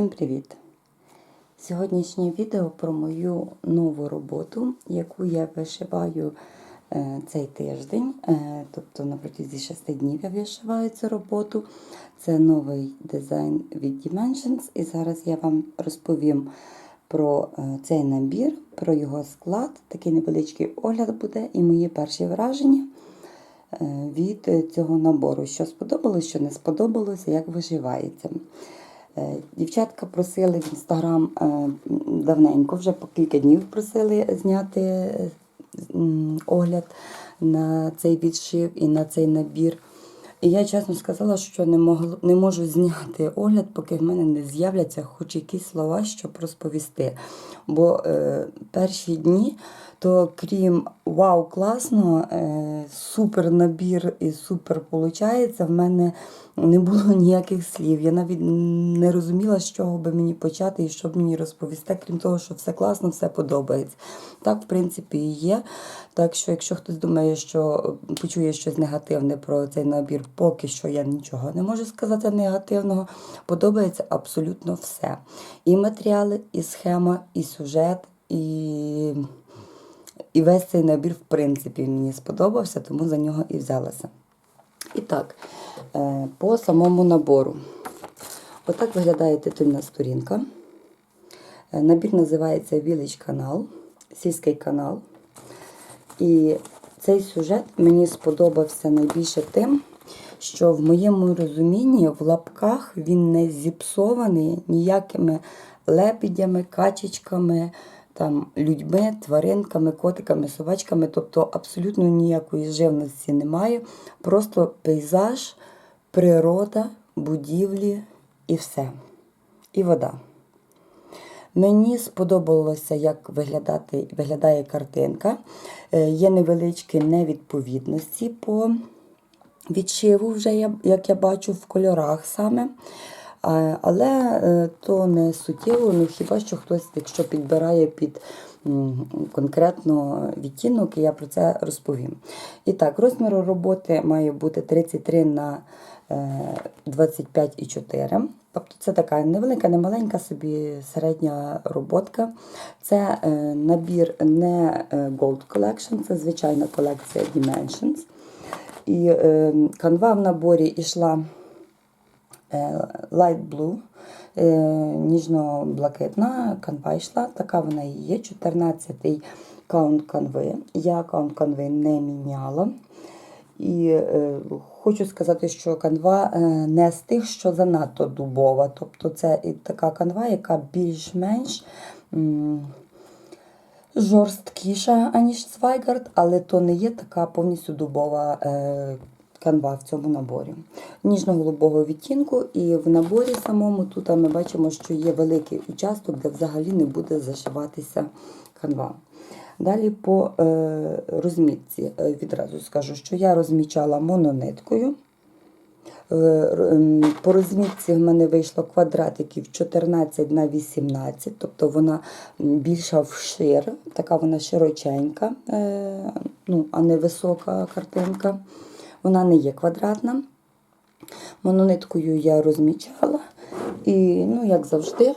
Всім привіт! Сьогоднішнє відео про мою нову роботу, яку я вишиваю е, цей тиждень. Е, тобто на протязі 6 днів я вишиваю цю роботу. Це новий дизайн від Dimensions. І зараз я вам розповім про е, цей набір, про його склад. Такий невеличкий огляд буде і мої перші враження від цього набору. Що сподобалось, що не сподобалося, як виживається. Е, Дівчатка просили в інстаграм е, давненько, вже по кілька днів просили зняти е, огляд на цей відшив і на цей набір. І я чесно сказала, що не, могло, не можу зняти огляд, поки в мене не з'являться хоч якісь слова, щоб розповісти. Бо е, перші дні, то крім вау, класно, е, супер набір і супер получається, в мене не було ніяких слів. Я навіть не розуміла, з чого би мені почати і що б мені розповісти, крім того, що все класно, все подобається. Так, в принципі, і є. Так що, якщо хтось думає, що почує щось негативне про цей набір, поки що я нічого не можу сказати негативного. Подобається абсолютно все. І матеріали, і схема, і сюжет, і, і весь цей набір, в принципі, мені сподобався, тому за нього і взялася. І так, е, по самому набору. Отак виглядає титульна сторінка. Е, Набір називається Village канал, сільський канал. І цей сюжет мені сподобався найбільше тим, що в моєму розумінні в лапках він не зіпсований ніякими лебідями, качечками, там, людьми, тваринками, котиками, собачками. Тобто абсолютно ніякої живності немає. Просто пейзаж, природа, будівлі і все. І вода. Мені сподобалося, як виглядати, виглядає картинка. Е, Є невеличкі невідповідності по відшиву, вже як я бачу, в кольорах саме. А, Але е, то не суттєво, ну хіба що хтось, якщо підбирає під конкретно відтінок, і я про це розповім. І так, розмір роботи має бути 33 на е, 25,4. Тобто це така невелика, не маленька собі середня роботка. Це е, набір не е, Gold Collection, це звичайна колекція Dimensions. І е, канва в наборі йшла е, Light Blue, е, ніжно-блакитна канва йшла, така вона і є, 14-й каунт канви. Я каунт канви не міняла. І е, хочу сказати, що канва е, не з тих, що занадто дубова. Тобто це і така канва, яка більш-менш жорсткіша, аніж Свайгард, але то не є така повністю дубова е, канва в цьому наборі. Ніжно-голубого відтінку, і в наборі самому тут ми бачимо, що є великий участок, де взагалі не буде зашиватися канва. Далі по е, розмітці е, відразу скажу, що я розмічала монониткою. Е, По розмітці в мене вийшло квадратиків 14 на 18, тобто вона більша вшир, така вона широченька, е, ну, а не висока картинка. Вона не є квадратна. Монониткою я розмічала. І, ну, як завжди,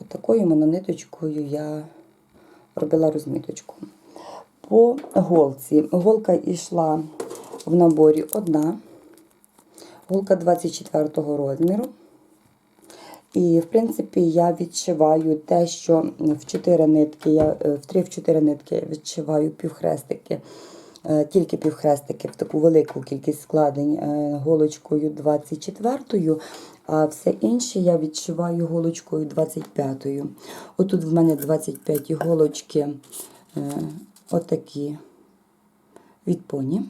отакою монониточкою я робила розміточку. По голці. Голка йшла в наборі одна. Голка 24 розміру. І, в принципі, я відшиваю те, що в 4 нитки, я е, в 3-4 нитки відшиваю півхрестики, тільки півхрестики в таку велику кількість складень е, голочкою 24 а все інше я відшиваю голочкою 25 Отут в мене 25 голочки е, отакі від поні.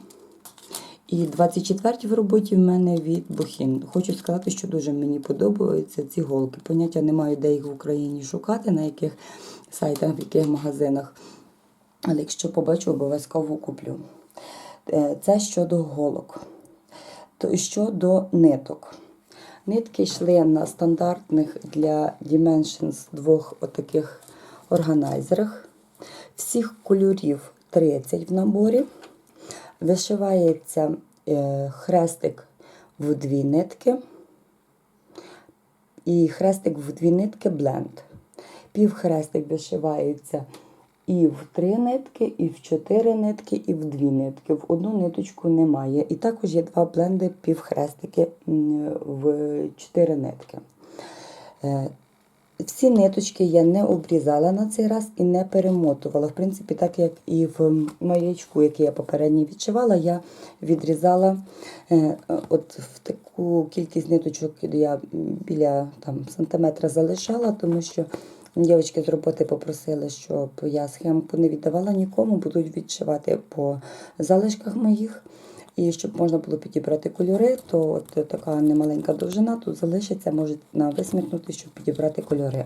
І 24 в роботі в мене від Бухін. Хочу сказати, що дуже мені подобаються ці голки. Поняття не маю, де їх в Україні шукати, на яких сайтах, в яких магазинах. Але якщо побачу, обов'язково куплю. Е, Це щодо голок. То щодо ниток. Нитки йшли на стандартних для Dimensions двох отаких органайзерах. Всіх кольорів 30 в наборі. Вишивається е, хрестик в дві нитки. і хрестик в дві нитки бленд. Півхрестик вишивається і в три нитки, і в чотири нитки, і в дві нитки. В одну ниточку немає. І також є два бленди півхрестики в чотири нитки. Е, Всі ниточки я не обрізала на цей раз і не перемотувала. В принципі, так як і в маячку, який я попередньо відшивала, я відрізала е, от в таку кількість ниточок я біля там, сантиметра залишала, тому що дівчатки з роботи попросили, щоб я схемку не віддавала нікому, будуть відшивати по залишках моїх. І щоб можна було підібрати кольори, то от така немаленька довжина тут залишиться, на висмикнути, щоб підібрати кольори.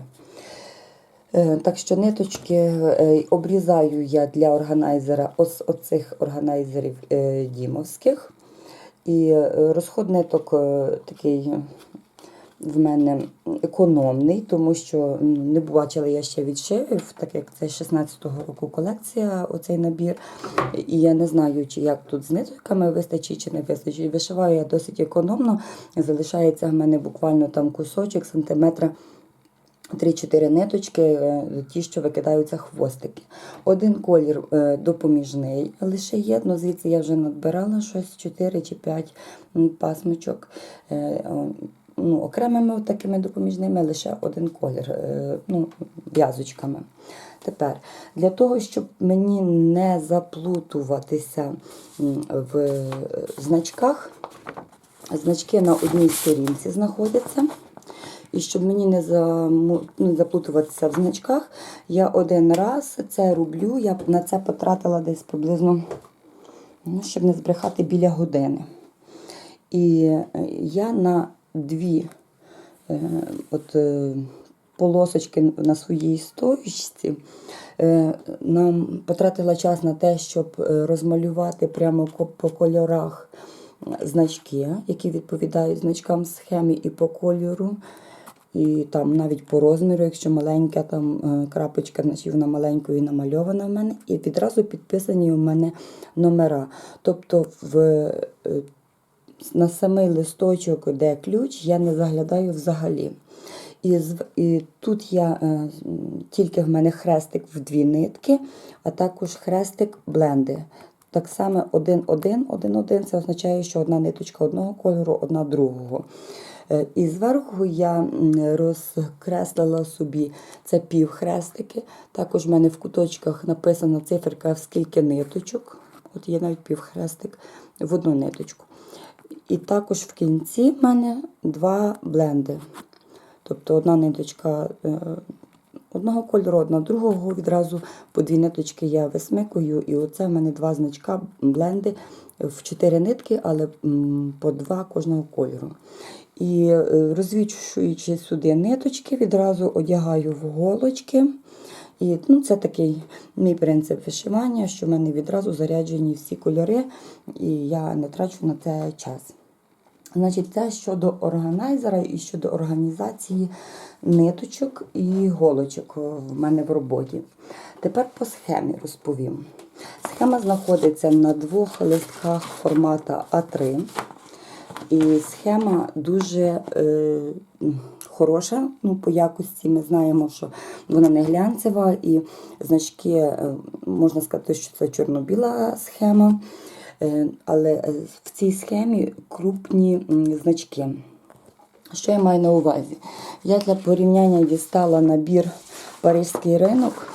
Е, Так що ниточки е, обрізаю я для органайзера ось оцих органайзерів е, дімовських. І розход ниток такий в мене економний, тому що не бачила я ще відшивів, так як це 16-го року колекція, оцей набір. І я не знаю, чи як тут з нитками вистачить чи не вистачить. Вишиваю я досить економно. Залишається в мене буквально там кусочок сантиметра. 3-4 ниточки, е, ті, що викидаються хвостики. Один колір е, допоміжний лише є, ну звідси я вже надбирала щось 4 чи 5 м, пасмичок. Е, Ну, окремими такими допоміжними лише один колір, е, ну, в'язочками. Тепер, для того, щоб мені не заплутуватися в значках, значки на одній сторінці знаходяться. І щоб мені не ну, заплутуватися в значках, я один раз це роблю. Я на це потратила десь приблизно, ну, щоб не збрехати біля години. І е, я на дві е, от, е, полосочки на своїй сторічці е, нам потратила час на те, щоб розмалювати прямо по кольорах значки, які відповідають значкам схеми і по кольору. І там навіть по розміру, якщо маленька там крапочка, значить вона маленькою намальована в мене, і відразу підписані у мене номера. Тобто в, на самий листочок, де ключ, я не заглядаю взагалі. І, і тут я е, тільки в мене хрестик в дві нитки, а також хрестик бленди. Так само один-один, один-один. Це означає, що одна ниточка одного кольору, одна другого. Е, І зверху я розкреслила собі це півхрестики. Також в мене в куточках написана циферка, в скільки ниточок. От є навіть півхрестик в одну ниточку. І також в кінці в мене два бленди. Тобто одна ниточка е, одного кольору, одна другого відразу по дві ниточки я висмикую. І оце в мене два значка бленди в чотири нитки, але по два кожного кольору. І е, розвішуючи сюди ниточки, відразу одягаю в голочки. І ну, це такий мій принцип вишивання, що в мене відразу заряджені всі кольори, і я не трачу на це час. Значить, це щодо органайзера і щодо організації ниточок і голочок в мене в роботі. Tепер по схемі розповім. Схема знаходиться на двох листках формата А3. І схема дуже е, хороша. Ну, по якості ми знаємо, що вона не глянцева, і значки, е, можна сказати, що це чорно-біла схема. Е, але е, в цій схемі крупні значки. Що я маю на увазі? Я для порівняння дістала набір Паризький ринок.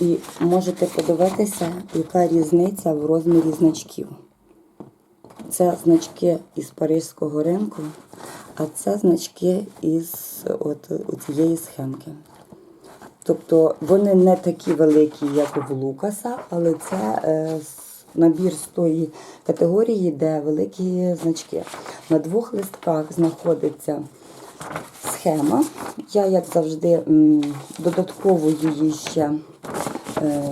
І можете подивитися, яка різниця в розмірі значків. Це значки із Паризького ринку, а це значки із от, цієї схемки. Тобто вони не такі великі, як в Лукаса, але це е, набір з тої категорії, де великі значки. На двох листках знаходиться схема. Я, як завжди, додатково її ще е,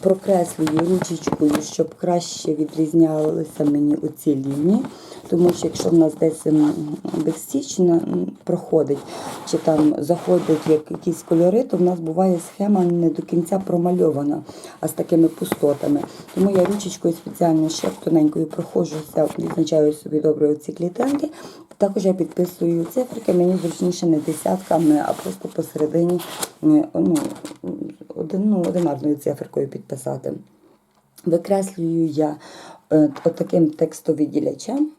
прокреслюю ручечкою, щоб краще відрізнялися мені оці лінії. Тому що якщо в нас десь м, бекстіч на- м, проходить, чи там заходять як якісь кольори, то в нас буває схема не до кінця промальована, а з такими пустотами. Тому я ручечкою спеціально ще тоненькою проходжуся, відзначаю собі добре оці клітинки. Також я підписую циферки, мені зручніше не десятками, а просто посередині ну, один, ну, одинарною циферкою підписати. Викреслюю я е, отаким текстовиділячем.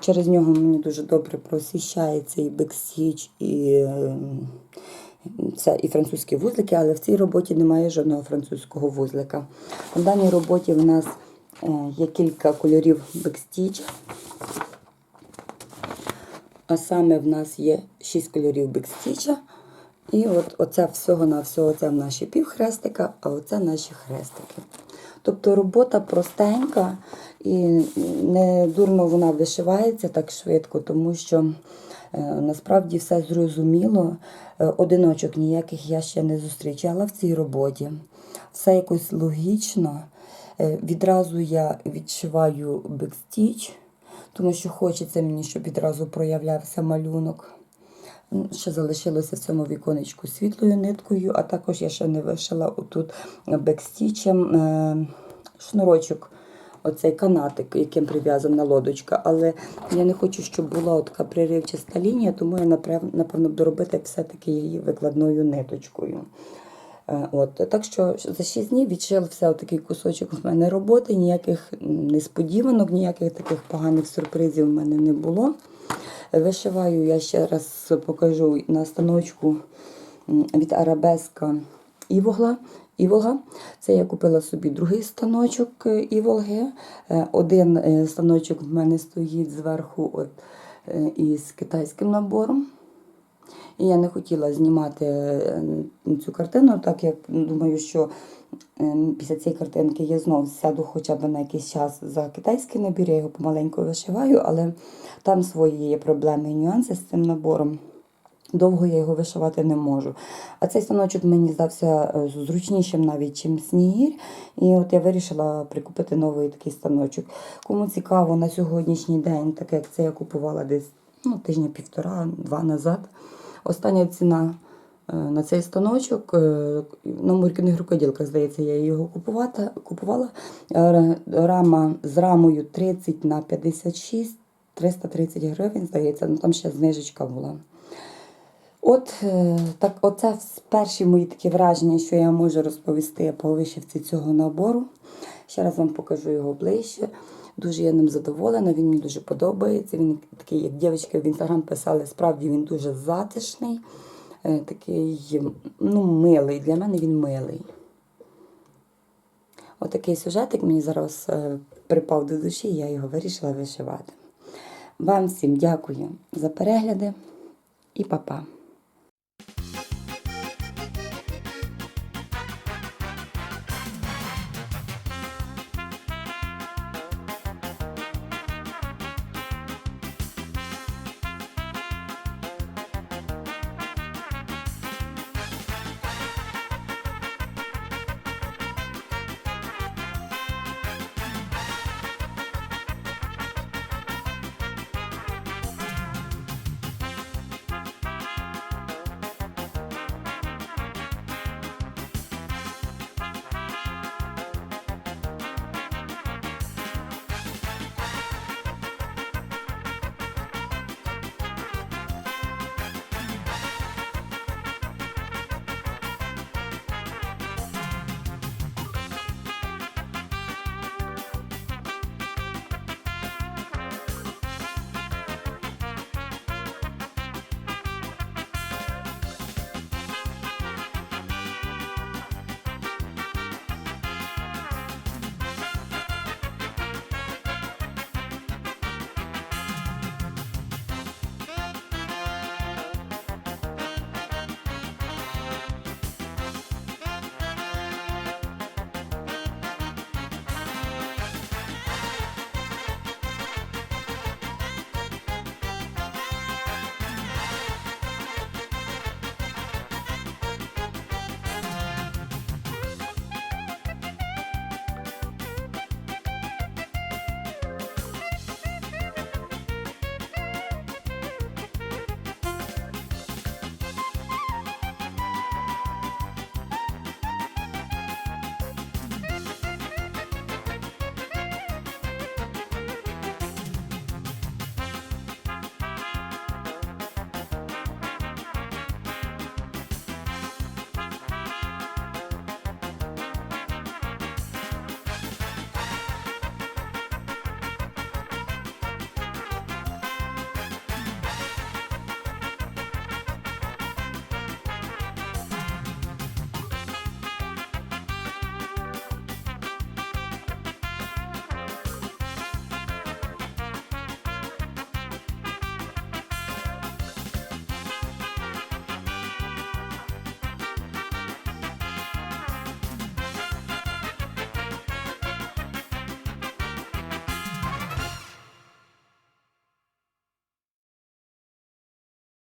Через нього мені дуже добре просвіщається і бексіч, і, це, і французькі вузлики, але в цій роботі немає жодного французького вузлика. В даній роботі в нас е, є кілька кольорів бекстіча. А саме в нас є 6 кольорів бекстіча. І от оце всього на всього це в наші півхрестика, а оце наші хрестики. Тобто робота простенька і не дурно вона вишивається так швидко, тому що е, насправді все зрозуміло. Е, Одиночок ніяких я ще не зустрічала в цій роботі. Все якось логічно. Е, Відразу я відшиваю бекстіч, тому що хочеться мені, щоб відразу проявлявся малюнок. Ще залишилося в цьому віконечку світлою ниткою, а також я ще не вишила отут бекстічем шнурочок, оцей канатик, яким прив'язана лодочка. Але я не хочу, щоб була така приривчаста лінія, тому я напевно буду робити все-таки її викладною ниточкою. Е, От, так що за 6 днів відшився такий кусочок в мене роботи, ніяких несподіванок, ніяких таких поганих сюрпризів в мене не було. Вишиваю, я ще раз покажу на станочку від Арабеска Івогла. Іволга. Це я купила собі другий станочок е, Іволги. Е, Один е, станочок в мене стоїть зверху от, із китайським набором. І я не хотіла знімати цю картину, так як думаю, що після цієї картинки я знов сяду хоча б на якийсь час за китайський набір, я його помаленьку вишиваю, але там свої є проблеми і нюанси з цим набором. Довго я його вишивати не можу. А цей станочок мені здався е, зручнішим навіть, чим снігір. І от я вирішила прикупити новий такий станочок. Кому цікаво на сьогоднішній день, так як це я купувала десь ну, тижня півтора-два назад. Остання ціна е, на цей станочок е, на муркіних рукоділках, здається, я його купувала. Рама з рамою 30 на 56, 330 гривень, здається, ну там ще знижечка була. От е, так, оце перші мої такі враження, що я можу розповісти по вишивці цього набору. Ще раз вам покажу його ближче. Дуже я ним задоволена, він мені дуже подобається. Він такий, як дівчатки в інстаграм писали, справді він дуже затишний, е, такий ну, милий. Для мене він милий. Отакий сюжетик мені зараз е, припав до душі, я його вирішила вишивати. Вам всім дякую за перегляди і па-па.